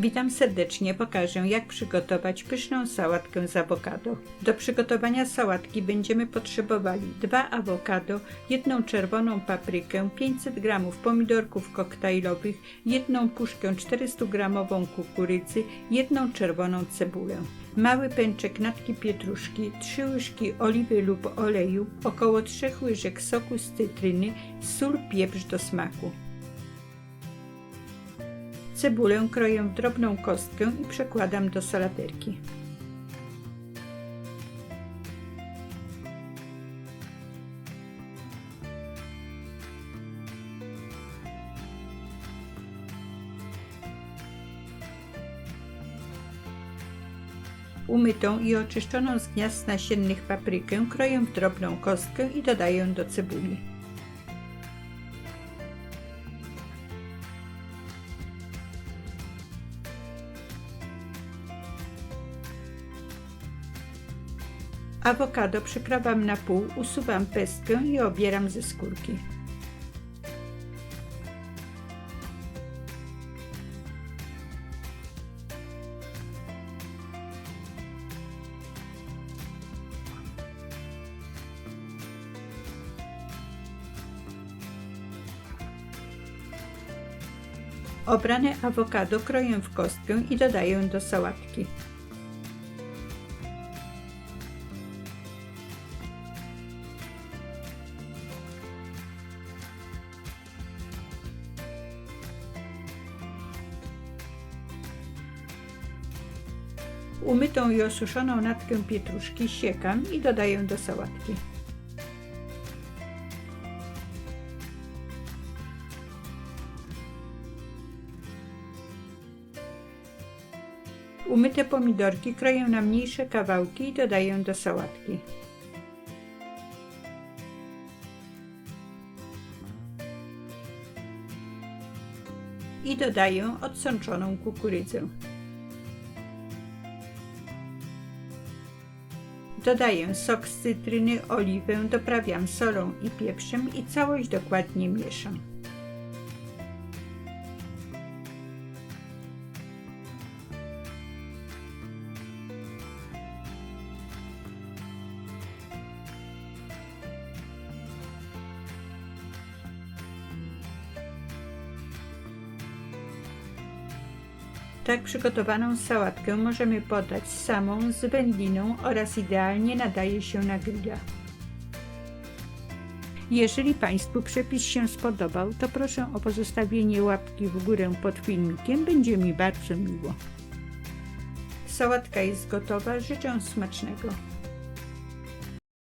Witam serdecznie, pokażę jak przygotować pyszną sałatkę z awokado. Do przygotowania sałatki będziemy potrzebowali dwa awokado, jedną czerwoną paprykę, 500 g pomidorków koktajlowych, jedną puszkę 400 g kukurydzy, jedną czerwoną cebulę. Mały pęczek natki pietruszki, 3 łyżki oliwy lub oleju, około 3 łyżek soku z cytryny, sól, pieprz do smaku. Cebulę kroję w drobną kostkę i przekładam do salaterki. Umytą i oczyszczoną z gniazd nasiennych paprykę kroję w drobną kostkę i dodaję do cebuli. Awokado przekrawam na pół, usuwam pestkę i obieram ze skórki. Obrane awokado kroję w kostkę i dodaję do sałatki. Umytą i osuszoną natkę pietruszki siekam i dodaję do sałatki. Umyte pomidorki kroję na mniejsze kawałki i dodaję do sałatki. I dodaję odsączoną kukurydzę. Dodaję sok z cytryny, oliwę, doprawiam solą i pieprzem i całość dokładnie mieszam. Tak przygotowaną sałatkę możemy podać samą z wędliną oraz idealnie nadaje się na grilla. Jeżeli Państwu przepis się spodobał, to proszę o pozostawienie łapki w górę pod filmikiem, będzie mi bardzo miło. Sałatka jest gotowa, życzę smacznego.